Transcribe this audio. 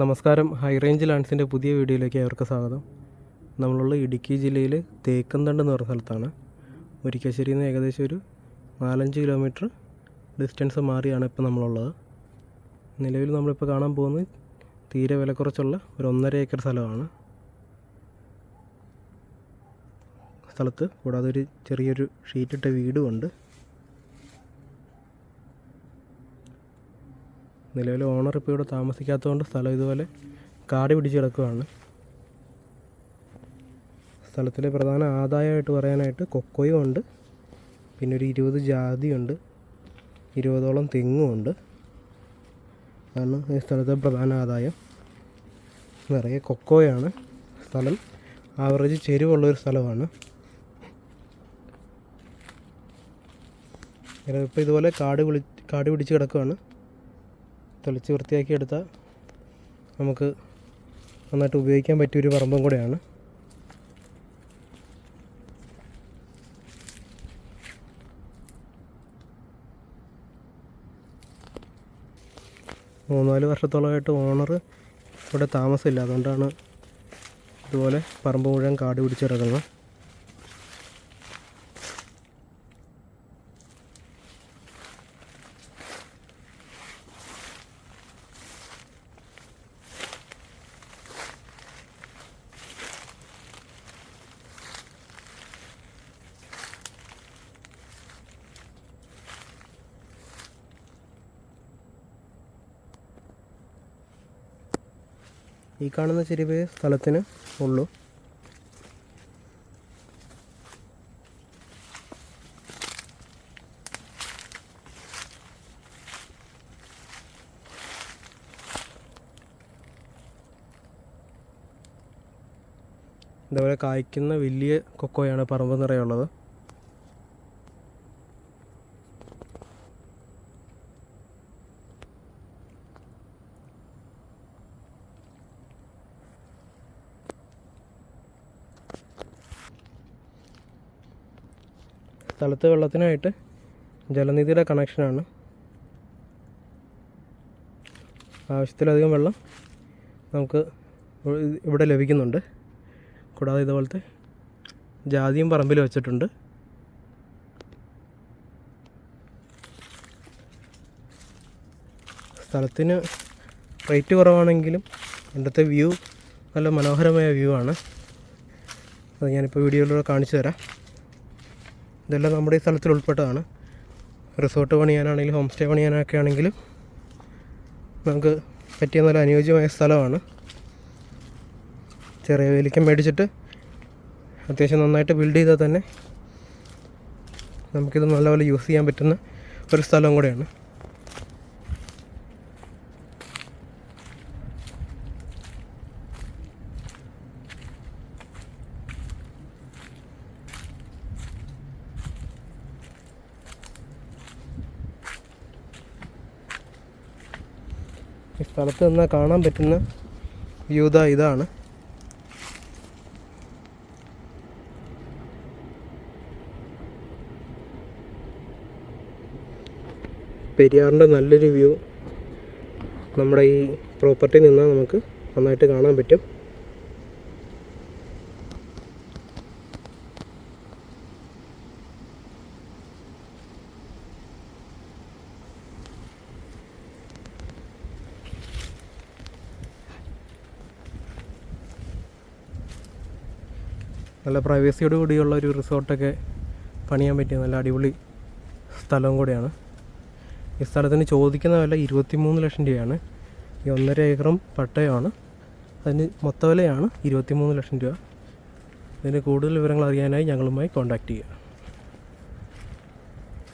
നമസ്കാരം. High range ലാൻഡ്സിന്റെ പുതിയ വീഡിയോയിലേക്ക് അവർക്ക് സ്വാഗതം. നമ്മളുള്ള ഇടുക്കി ജില്ലയിൽ തേക്കന്തണ്ട് എന്ന് പറഞ്ഞ സ്ഥലത്താണ്. മുരിക്കാശ്ശേരിയിൽ നിന്ന് ഏകദേശം ഒരു നാലഞ്ച് കിലോമീറ്റർ ഡിസ്റ്റൻസ് മാറിയാണ് ഇപ്പോൾ നമ്മളുള്ളത്. നിലവിൽ നമ്മളിപ്പോൾ കാണാൻ പോകുന്നത് തീരെ വില കുറച്ചുള്ള ഒരു ഒന്നര ഏക്കർ സ്ഥലമാണ്. സ്ഥലത്ത് കൂടാതെ ഒരു ചെറിയൊരു ഷീറ്റിട്ട വീടുമുണ്ട് നിലവിൽ ഓണർ ഇപ്പോൾ ഇവിടെ താമസിക്കാത്തതുകൊണ്ട് സ്ഥലം ഇതുപോലെ കാട് പിടിച്ച് കിടക്കുകയാണ് സ്ഥലത്തിലെ പ്രധാന ആദായമായിട്ട് പറയാനായിട്ട് കൊക്കോയും ഉണ്ട്. പിന്നെ ഒരു ഇരുപത് ജാതിയുണ്ട്. ഇരുപതോളം തെങ്ങുമുണ്ട്. അതാണ് ഈ സ്ഥലത്തെ പ്രധാന ആദായം. നിറയെ കൊക്കോയാണ്. സ്ഥലം ആവറേജ് ചെരുവുള്ളൊരു സ്ഥലമാണ്. ഇപ്പോൾ ഇതുപോലെ കാട് വിളി കാട് പിടിച്ച് കിടക്കുകയാണ് തെളിച്ച് വൃത്തിയാക്കി എടുത്താൽ നമുക്ക് നന്നായിട്ട് ഉപയോഗിക്കാൻ പറ്റിയൊരു പറമ്പും കൂടെയാണ്. മൂന്നാൽ വർഷത്തോളമായിട്ട് ഓണർ ഇവിടെ താമസമില്ല. അതുകൊണ്ടാണ് ഇതുപോലെ പറമ്പ് മുഴുവൻ കാട് പിടിച്ച് ഈ കാണുന്ന ചെരുവേ സ്ഥലത്തിന് ഉള്ളൂ. ഇതേപോലെ കായ്ക്കുന്ന വലിയ കൊക്കോയാണ് പറമ്പ് നിറയുള്ളത്. സ്ഥലത്ത് വെള്ളത്തിനായിട്ട് ജലനിധിയുടെ കണക്ഷനാണ് ആവശ്യത്തിലധികം വെള്ളം നമുക്ക് ഇവിടെ ലഭിക്കുന്നുണ്ട്. കൂടാതെ ഇതുപോലത്തെ ജാതിയും പറമ്പിൽ വെച്ചിട്ടുണ്ട്. സ്ഥലത്തിന് റേറ്റ് കുറവാണെങ്കിലും ഇവിടുത്തെ വ്യൂ നല്ല മനോഹരമായ വ്യൂ ആണ്. അത് ഞാനിപ്പോൾ വീഡിയോയിലൂടെ കാണിച്ചു തരാം ഇതെല്ലാം നമ്മുടെ ഈ സ്ഥലത്തിൽ ഉൾപ്പെട്ടതാണ്. റിസോർട്ട് പണിയാനാണെങ്കിലും ഹോം സ്റ്റേ പണിയാനൊക്കെ ആണെങ്കിലും നമുക്ക് പറ്റിയ നല്ല അനുയോജ്യമായ സ്ഥലമാണ്. ചെറിയ വേലിക്കം മേടിച്ചിട്ട് അത്യാവശ്യം നന്നായിട്ട് ബിൽഡ് ചെയ്താൽ തന്നെ നമുക്കിത് നല്ലപോലെ യൂസ് ചെയ്യാൻ പറ്റുന്ന ഒരു സ്ഥലം കൂടെയാണ്. ഈ സ്ഥലത്ത് നിന്നാൽ കാണാൻ പറ്റുന്ന വ്യൂ ഇതാണ്. പെരിയാറിന്റെ നല്ലൊരു വ്യൂ. നമ്മുടെ ഈ പ്രോപ്പർട്ടി നിന്നാൽ നമുക്ക് നന്നായിട്ട് കാണാൻ പറ്റും. നല്ല പ്രൈവസിയോട് കൂടിയുള്ള ഒരു റിസോർട്ടൊക്കെ പണിയാൻ പറ്റിയ നല്ല അടിപൊളി സ്ഥലവും കൂടെയാണ്. ഈ സ്ഥലത്തിന് ചോദിക്കുന്ന വില ഇരുപത്തി മൂന്ന് ലക്ഷം രൂപയാണ്. ഈ ഒന്നര ഏക്കറും പട്ടയമാണ്. അതിന് മൊത്ത വിലയാണ് ഇരുപത്തിമൂന്ന് ലക്ഷം രൂപ. ഇതിന് കൂടുതൽ വിവരങ്ങൾ അറിയാനായി ഞങ്ങളുമായി കോൺടാക്റ്റ് ചെയ്യുക.